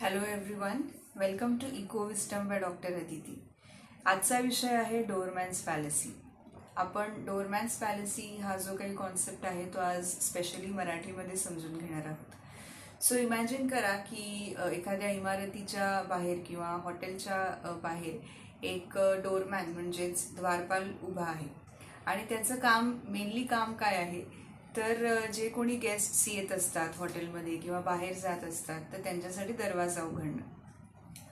Hello everyone welcome to eco wisdom by doctor Aditi आजचा विषय आहे डोरमॅन्स पॅलेसी आपण डोरमॅन्स पॅलेसी हा जो काही कॉन्सेप्ट आहे तो आज स्पेशली मराठीमध्ये समजून घेणार आहोत. सो इमॅजिन करा की एखाद्या इमारतीच्या बाहेर किंवा हॉटेलच्या बाहेर एक डोरमॅन म्हणजेच द्वारपाल उभा आहे. आणि त्याचं काम मेनली काम काय आहे? तर जे कोणी गेस्ट्स येत असतात हॉटेलमध्ये किंवा बाहेर जात असतात तर त्यांच्यासाठी दरवाजा उघडणं.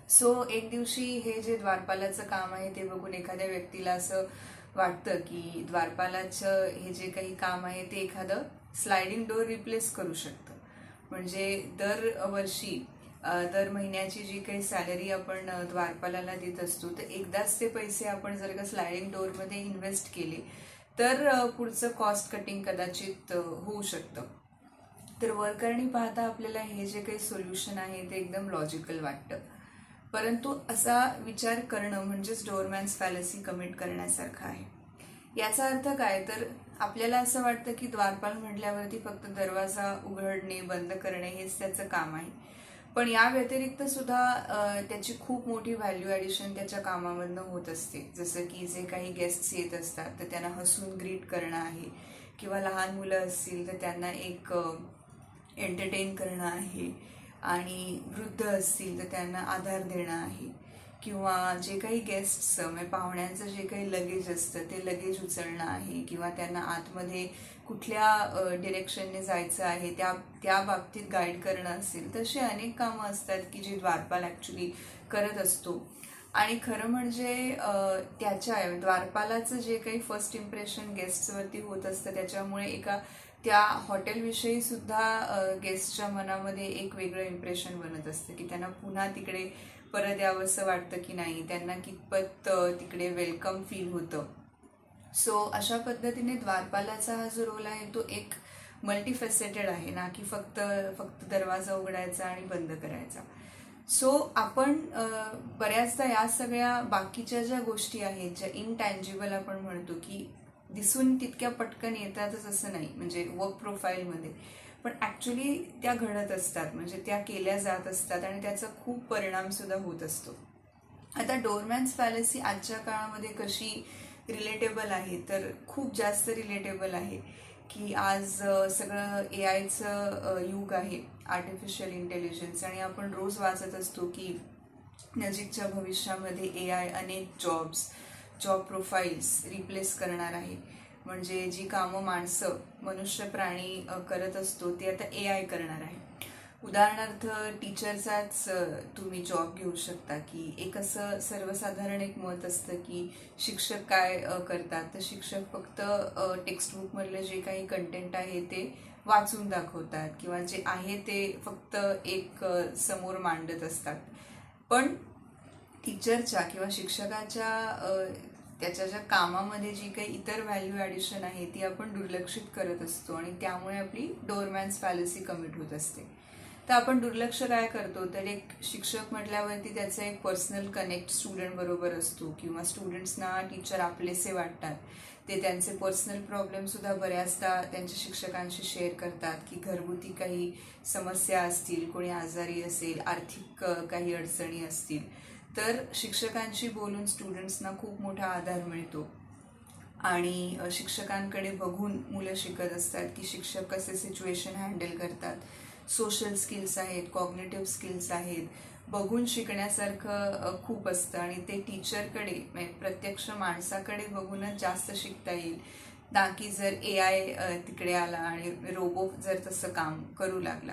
सो एक दिवशी हे जे द्वारपालाचं काम आहे ते बघून एखाद्या व्यक्तीला असं वाटतं की द्वारपालाचं हे जे काही काम आहे ते एखादं स्लायडिंग डोअर रिप्लेस करू शकतं. म्हणजे दर वर्षी दर महिन्याची जी काही सॅलरी आपण द्वारपालाला देत असतो तर एकदाच ते पैसे आपण जर का स्लायडिंग डोअरमध्ये इन्व्हेस्ट केले तर पुढचं कॉस्ट कटिंग कदाचित होऊ शकतं. तर वरकरणी पाहता आपल्याला हे जे काही सोल्युशन आहे ते एकदम लॉजिकल वाटतं. परंतु असा विचार करणं म्हणजेच डोअरमॅन्स फॅलसी कमिट करण्यासारखं आहे. याचा अर्थ काय? तर आपल्याला असं वाटतं की द्वारपाल म्हटल्यावरती फक्त दरवाजा उघडणे बंद करणे हेच त्याचं काम आहे. पण या व्यतिरिक्त सुद्धा त्याची खूप मोठी व्हॅल्यू ॲडिशन त्याच्या कामामधनं होत असते. जसं की जे काही गेस्ट्स येत असतात तर त्यांना हसून ग्रीट करणं आहे. किंवा लहान मुलं असतील तर त्यांना एक एंटरटेन करणं आहे. आणि वृद्ध असतील तर त्यांना आधार देणं आहे. किंवा जे काही गेस्ट्स म्हणजे पाहुण्यांचं जे काही लगेज असतं ते लगेज उचलणं आहे किंवा त्यांना आतमध्ये कुठल्या डिरेक्शनने जायचं आहे त्या त्या बाबतीत गाईड करणं असेल तसे अनेक कामं असतात की जे द्वारपाल ॲक्च्युली करत असतो. आणि खरं म्हणजे त्याच्या द्वारपालाचं जे काही फर्स्ट इम्प्रेशन गेस्टवरती होत असतं त्याच्यामुळे एका त्या हॉटेलविषयी सुद्धा गेस्टच्या मनामध्ये एक वेगळं इम्प्रेशन बनत असतं की त्यांना पुन्हा तिकडे परत यावंसं वाटतं की नाही. त्यांना कितपत तिकडे वेलकम फील होतं. सो अशा पद्धतीने द्वारपालाचा हा जो रोल आहे तो एक मल्टीफेसेटेड आहे ना की फक्त फक्त दरवाजा उघडायचा आणि बंद करायचा. सो आपण बऱ्याचदा या सगळ्या बाकीच्या ज्या गोष्टी आहेत ज्या इनटँजिबल आपण म्हणतो की दिसून तितक्या पटकन येतातच असं नाही. म्हणजे वर्क प्रोफाईलमध्ये पण ॲक्च्युली त्या घडत असतात. म्हणजे त्या केल्या जात असतात आणि त्याचा खूप परिणामसुद्धा होत असतो. आता डोरमॅन्स पॅलेसी आजच्या काळामध्ये कशी रिलेटेबल आहे? तर खूप जास्त रिलेटेबल आहे की आज सगळं ए आयचं युग आहे आर्टिफिशियल इंटेलिजन्स आणि आपण रोज वाचत असतो की नजीकच्या भविष्यामध्ये ए आय अनेक जॉब्स जॉब प्रोफाईल्स रिप्लेस करणार आहे. म्हणजे जी कामं माणसं मनुष्य प्राणी करत असतो ते आता ए आय करणार आहे. उदाहरणार्थ टीचरचाच तुम्ही जॉब घेऊ शकता की एक असं सर्वसाधारण एक मत असतं की शिक्षक काय करतात. तर शिक्षक फक्त टेक्स्टबुकमधलं जे काही कंटेंट आहे ते वाचून दाखवतात किंवा जे आहे ते फक्त एक समोर मांडत असतात. पण टीचरच्या किंवा शिक्षकाच्या त्याच्या ज्या कामामध्ये जी काही इतर व्हॅल्यू ॲडिशन आहे ती आपण दुर्लक्षित करत असतो आणि त्यामुळे आपली डोरमॅन्स पॅलिसी कमिट होत असते. तर आपण दुर्लक्ष काय करतो? तर एक शिक्षक म्हटल्यावरती त्याचा एक पर्सनल कनेक्ट स्टुडंट बरोबर असतो किंवा स्टुडंट्सना टीचर आपलेसे वाटतात. ते त्यांचे पर्सनल प्रॉब्लेमसुद्धा बऱ्याचदा त्यांच्या शिक्षकांशी शेअर करतात की घरगुती काही समस्या असतील कोणी आजारी असेल आर्थिक काही अडचणी असतील. तर शिक्षकांशी बोलून स्टुडंट्सना खूप मोठा आधार मिळतो. आणि शिक्षकांकडे बघून मुलं शिकत असतात की शिक्षक कसे सिच्युएशन हँडल करतात. सोशल स्किल्स आहेत कॉग्नेटिव्ह स्किल्स आहेत. बघून शिकण्यासारखं खूप असतं आणि ते टीचरकडे म्हणजे प्रत्यक्ष माणसाकडे बघूनच जास्त शिकता येईल. ना की जर ए आय तिकडे आला आणि रोबो जर तसं काम करू लागला.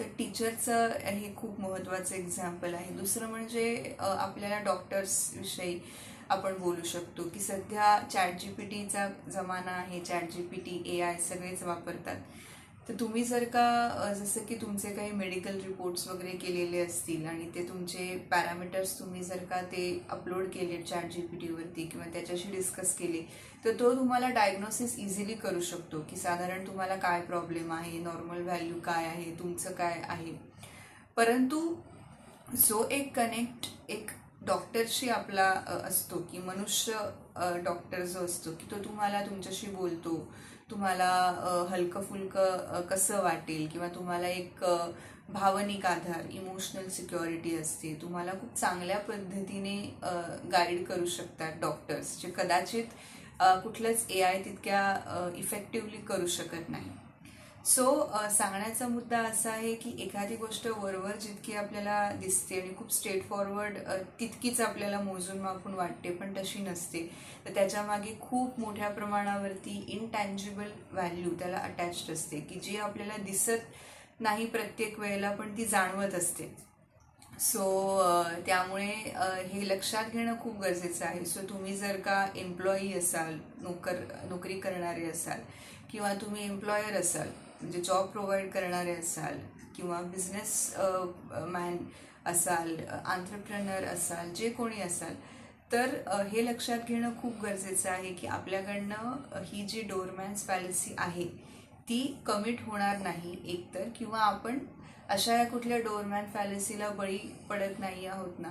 तर टीचरचं हे खूप महत्त्वाचं एक्झाम्पल आहे. दुसरं म्हणजे आपल्याला डॉक्टर्स विषयी आपण बोलू शकतो की सध्या चॅट जी पी टीचा जमाना आहे. Chat G P T A I सगळेच वापरतात. तर तुम्ही जर का जसं की तुमचे काही मेडिकल रिपोर्ट्स वगैरे केलेले असतील आणि ते तुमचे पॅरामीटर्स तुम्ही जर का ते अपलोड केले चॅट जी पी टीवरती किंवा त्याच्याशी डिस्कस केले तर तो तुम्हाला डायग्नोसिस इझिली करू शकतो की साधारण तुम्हाला काय प्रॉब्लेम आहे नॉर्मल व्हॅल्यू काय आहे तुमचं काय आहे. परंतु जो एक कनेक्ट एक डॉक्टरशी आपला असतो की मनुष्य डॉक्टर जो असतो की तो तुम्हाला तुमच्याशी बोलतो तुम्हाला हलकं फुलकं कसं वाटेल? किंवा तुम्हाला एक भावनिक आधार इमोशनल सिक्युरिटी असते तुम्हाला खूप चांगल्या पद्धतीने गाईड करू शकतात डॉक्टर्स जे कदाचित कुठलंच ए आय तितक्या इफेक्टिव्हली करू शकत नाही. सो सांगण्याचा मुद्दा असा आहे की एखादी गोष्ट वरवर जितकी आपल्याला दिसते आणि खूप स्ट्रेट फॉरवर्ड तितकीच आपल्याला मोजून मापून वाटते पण तशी नसते. तर त्याच्यामागे खूप मोठ्या प्रमाणावरती इनटँजिबल व्हॅल्यू त्याला अटॅच्ड असते की जी आपल्याला दिसत नाही प्रत्येक वेळेला पण ती जाणवत असते. सो त्यामुळे हे लक्षात घेणं खूप गरजेचं आहे. सो तुम्ही जर का एम्प्लॉई असाल नोकर नोकरी करणारे असाल किंवा तुम्ही एम्प्लॉयर असाल म्हणजे जॉब प्रोव्हाइड करणारे असाल किंवा बिझनेस मॅन असाल आंतरप्रनर असाल जे कोणी असाल तर हे लक्षात घेणं खूप गरजेचं आहे की आपल्याकडनं ही जी डोरमॅन्स पॅलिसी आहे ती कमिट होणार नाही एकतर किंवा आपण अशा या कुठल्या डोरमॅन फॅलसीला बळी पडत नाही आहोत ना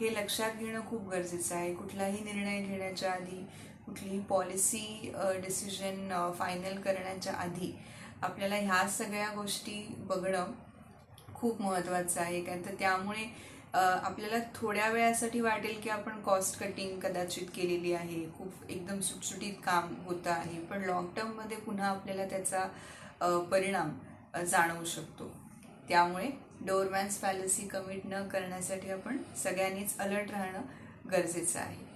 हे लक्षात घेणं खूप गरजेचं आहे. कुठलाही निर्णय घेण्याच्या आधी कुठलीही पॉलिसी डिसिजन फायनल करण्याच्या आधी आपल्याला ह्या सगळ्या गोष्टी बघणं खूप महत्त्वाचं आहे. कारण तर त्यामुळे आपल्याला थोड्या वेळासाठी वाटेल की आपण कॉस्ट कटिंग कदाचित केलेली आहे. खूप एकदम सुटसुटीत काम होतं आहे. पण लॉंग टर्ममध्ये पुन्हा आपल्याला त्याचा परिणाम जाणवू शकतो. त्यामुळे डोरमॅन्स पॅलिसी कमिट न करण्यासाठी आपण सगळ्यांनीच अलर्ट राहणं गरजेचं आहे.